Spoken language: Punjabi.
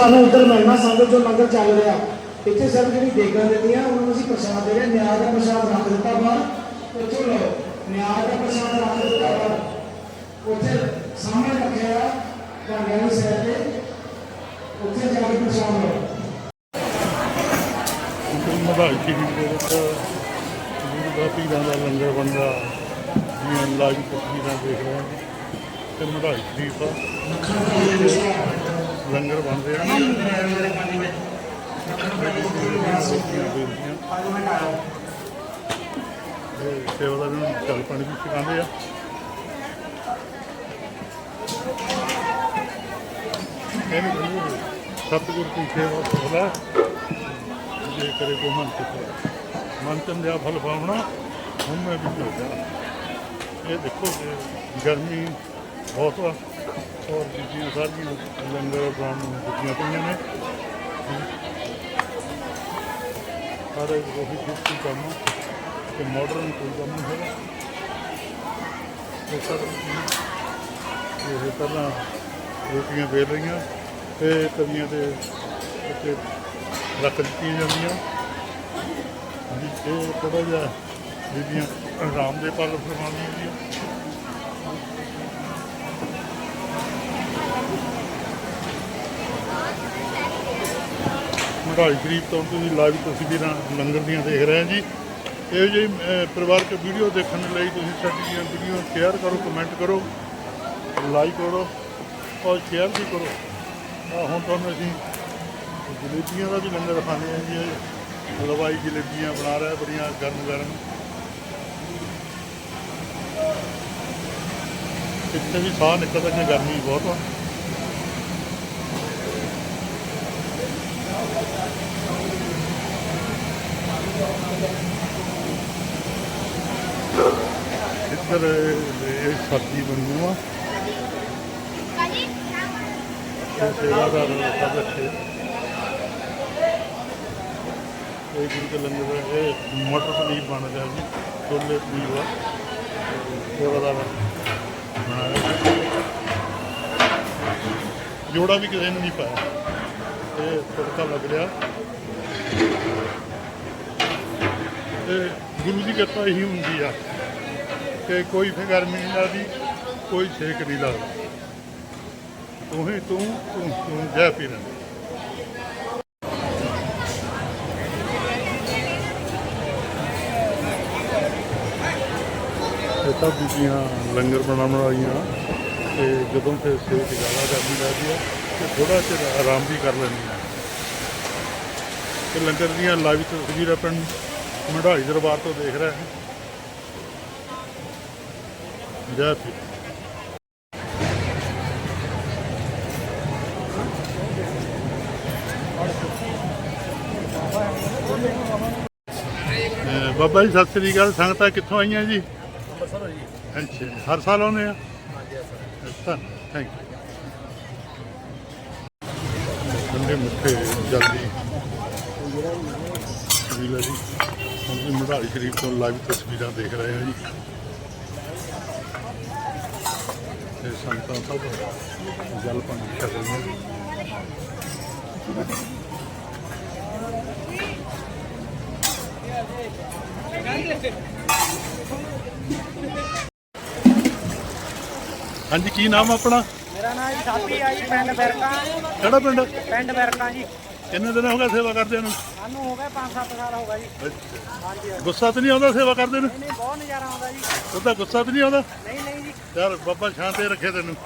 ਸਾਨੂੰ ਉੱਧਰ ਮਿਲਣਾ ਸੰਗਤ ਜੋ ਲੰਗਰ ਚੱਲ ਰਿਹਾ। ਇੱਥੇ ਸਭ ਜਿਹੜੀ ਦੇਗਾਂ ਦਿੱਤੀਆਂ ਉਹਨਾਂ ਨੂੰ ਅਸੀਂ ਪ੍ਰਸ਼ਾਦ ਦੇ ਰਹੇ ਹਾਂ। ਨਿਆਂ ਦਾ ਪ੍ਰਸ਼ਾਦ ਰੱਖ ਦਿੱਤਾ ਬਾਹਰ। ਉੱਥੋਂ ਲਓ। ਨਿਆਂ ਦਾ ਪ੍ਰਸ਼ਾਦ ਰੱਖ ਦਿੱਤਾ ਬਾਹਰ। ਉੱਥੇ ਸਾਹਮਣੇ ਰੱਖਿਆ ਭਾਂਡਿਆਂ ਦੀ ਸਾਈਡ ਤੇ ਉੱਥੇ ਜਾ ਕੇ ਪ੍ਰਸ਼ਾਦ ਲਓ। ਮਧਾਈ ਸ਼ਰੀਫ ਦੇ ਵਿੱਚ ਗੁਰੂ ਦਾ ਪੀਰਾਂ ਦਾ ਲੰਗਰ ਬਣਦਾ। ਜਿਵੇਂ ਲਾਈਵ ਤਸਵੀਰਾਂ ਦੇਖ ਰਹੇ ਹਾਂ। ਤੇ ਮਧਾਈ ਸ਼ਰੀਫ ਆ ਲੰਗਰ ਬਣਦੇ ਰਿਹਾ ਰੋਟੀਆਂ ਬੇਲਦੀਆਂ ਨੂੰ ਜਲ ਪਾਣੀ ਵੀ ਛਕਾਉਂਦੇ ਆ। ਇਹਨੂੰ ਕਹਿੰਦੇ ਸਤਿਗੁਰ ਕੀ ਸੇਵਾ ਸਫਲਾ ਜੇ ਕਰੇ ਕੋ ਮਨ ਚਿਤ ਮਨ ਚੰਦਿਆ ਫਲ ਪਾਉਣਾ ਹੁਣ ਵੀ ਚਲ ਜਾ ਇਹ ਦੇਖੋ ਗਰਮੀ ਬਹੁਤ ਆ ਔਰ ਜੀ ਸਾਰੀਆਂ ਲੰਗਰ ਬਣਾਉਣ ਨੂੰ ਦਿੱਤੀਆਂ ਪਈਆਂ ਨੇ। ਸਾਰੇ ਉਹੀ ਦਿੱਤੀ ਕੰਮ ਤੇ ਮਾਡਰਨ ਕੋਈ ਕੰਮ ਨਹੀਂ ਹੈਗਾ। ਇਹ ਸਭ ਇਹ ਪਹਿਲਾਂ ਰੋਟੀਆਂ ਵੇਲ ਰਹੀਆਂ ਤੇ ਤਵੀਆਂ ਤੇ ਉੱਤੇ ਰੱਖ ਦਿੱਤੀਆਂ ਜਾਂਦੀਆਂ। ਹਾਂਜੀ ਇਹ ਥੋੜਾ ਜਿਹਾ ਬੀਬੀਆਂ ਆਰਾਮ ਦੇ ਪਲ ਫਰਮਾਉਂਦੀਆਂ ਭਾਈ ਮਢਾਈ ਤੋਂ ਤੁਸੀਂ ਲਾਈਵ ਤਸਵੀਰਾਂ ਲੰਗਰ ਦੀਆਂ ਦੇਖ ਰਹੇ ਹੋ ਜੀ ਇਹੋ ਜਿਹੀ ਪਰਿਵਾਰਕ ਵੀਡੀਓ ਦੇਖਣ ਲਈ ਤੁਸੀਂ ਸਾਡੀਆਂ ਵੀਡੀਓ ਸ਼ੇਅਰ ਕਰੋ ਕਮੈਂਟ ਕਰੋ ਲਾਈਕ ਕਰੋ ਔਰ ਸ਼ੇਅਰ ਵੀ ਕਰੋ। ਆਹ, ਹੁਣ ਤੁਹਾਨੂੰ ਅਸੀਂ ਜਲੇਬੀਆਂ ਦਾ ਵੀ ਲੰਗਰ ਖਾਣੇ ਆ ਜੀ। ਇਹ ਹਲਵਾਈ ਜਲੇਬੀਆਂ ਬਣਾ ਰਿਹਾ, ਬੜੀਆਂ ਗਰਮ ਗਰਮ। ਇੱਥੇ ਵੀ ਸਾਹ ਨਿਕਲਦਾ ਕਿ ਗਰਮੀ ਬਹੁਤ ਆ। ਇੱਧਰ ਇਹ ਸਬਜ਼ੀ ਬਣੂ ਆ। ਸੇਵਾਦਾਰ ਸਭ ਰੱਖੇ। ਇਹ ਗੁਰੂ ਕੇ ਲੰਗਰ ਦਾ ਇਹ ਮਟਰ ਪਨੀਰ ਬਣ ਰਿਹਾ ਜੀ ਛੋਲੇ ਪਨੀਰ ਦਾ। ਸੇਵਾਦਾਰ ਬਣਾਇਆ। ਜੋੜਾ ਵੀ ਕਿਸੇ ਨੇ ਨਹੀਂ ਪਾਇਆ। ਇਹ ਤੜਕਾ ਲੱਗ ਰਿਹਾ। ਤੇ ਗੁਰੂ ਦੀ ਕਿਰਪਾ ਇਹੀ ਹੁੰਦੀ ਆ। ਕਿ ਕੋਈ ਫਿਰ ਗਰਮੀ ਨਹੀਂ ਲੱਗਦੀ, ਕੋਈ ਛੇਕ ਨਹੀਂ ਲੱਗਦਾ। ਤੂੰ ਹੀ ਤੂੰ ਤੂੰ ਤੂੰ ਜੈ ਪੀਰਨ ਇਹ ਤਾਂ ਬੀਬੀਆਂ ਲੰਗਰ ਬਣਾਉਣ ਵਾਲੀਆਂ ਤੇ ਜਦੋਂ ਫਿਰ ਸੇਕ ਜ਼ਿਆਦਾ ਕਰਨੀ ਲੱਗਦੀ ਹੈ ਤੇ ਥੋੜਾ ਚਿਰ ਆਰਾਮ ਵੀ ਕਰ ਲੈਂਦੀਆਂ ਤੇ ਲੰਗਰ ਦੀਆਂ ਲਾਈਵ ਤਸਵੀਰਾਂ ਪਿੰਡ ਮਢਾਈ ਦਰਬਾਰ ਤੋਂ ਦੇਖ ਰਿਹਾ ਹਾਂ। ਜੈ ਅਹ ਬਾਬਾ ਜੀ ਸਤਿ ਸ੍ਰੀ ਅਕਾਲ। ਸੰਗਤਾਂ ਕਿੱਥੋਂ ਆਈਆਂ ਜੀ? ਅੰਮ੍ਰਿਤਸਰ ਜੀ। ਅੱਛਾ ਹਰ ਸਾਲ ਆਉਂਦੇ ਆ? ਹਾਂਜੀ ਥੈਂਕ ਯੂ ਠੰਡੇ ਮਿੱਠੇ ਜਲਦੀ। ਵੀਲਾ ਜੀ। ਹੁਣ ਵੀ ਮਢਾਈ ਸ਼ਰੀਫ ਤੋਂ ਲਾਈਵ ਤਸਵੀਰਾਂ ਦੇਖ ਰਹੇ ਹਾਂ ਜੀ ਤੇ ਸੰਗਤਾਂ ਸਭ ਜਲ ਪਾਣੀ ਛਕ ਰਹੀਆਂ ਹਾਂਜੀ ਕੀ ਨਾਮ ਆਪਣਾ? ਮੇਰਾ ਨਾਮ ਜੀ ਸਾਥੀ ਆ ਜੀ ਪਿੰਡ ਬਰਕਾ। ਕਿਹੜਾ ਪਿੰਡ? ਪਿੰਡ ਬਰਕਾ ਜੀ। ਕਿੰਨੇ ਦਿਨ ਹੋ ਗਏ ਸੇਵਾ ਕਰਦੇ ਨੂੰ? ਸਾਨੂੰ ਹੋ ਗਏ 5-7 ਸਾਲ ਹੋ ਗਏ ਜੀ। ਹਾਂਜੀ। ਗੁੱਸਾ ਤਾਂ ਨਹੀਂ ਆਉਂਦਾ ਸੇਵਾ ਕਰਦੇ ਨੂੰ? ਨਹੀਂ ਬਹੁਤ ਨਜ਼ਾਰਾ ਆਉਂਦਾ ਜੀ। ਉਹਦਾ ਗੁੱਸਾ ਤਾਂ ਨਹੀਂ ਆਉਂਦਾ? ਨਹੀਂ ਨਹੀਂ ਜੀ। ਯਾਰ ਬਾਬਾ ਸ਼ਾਂਤੇ ਰੱਖੇ ਤੈਨੂੰ।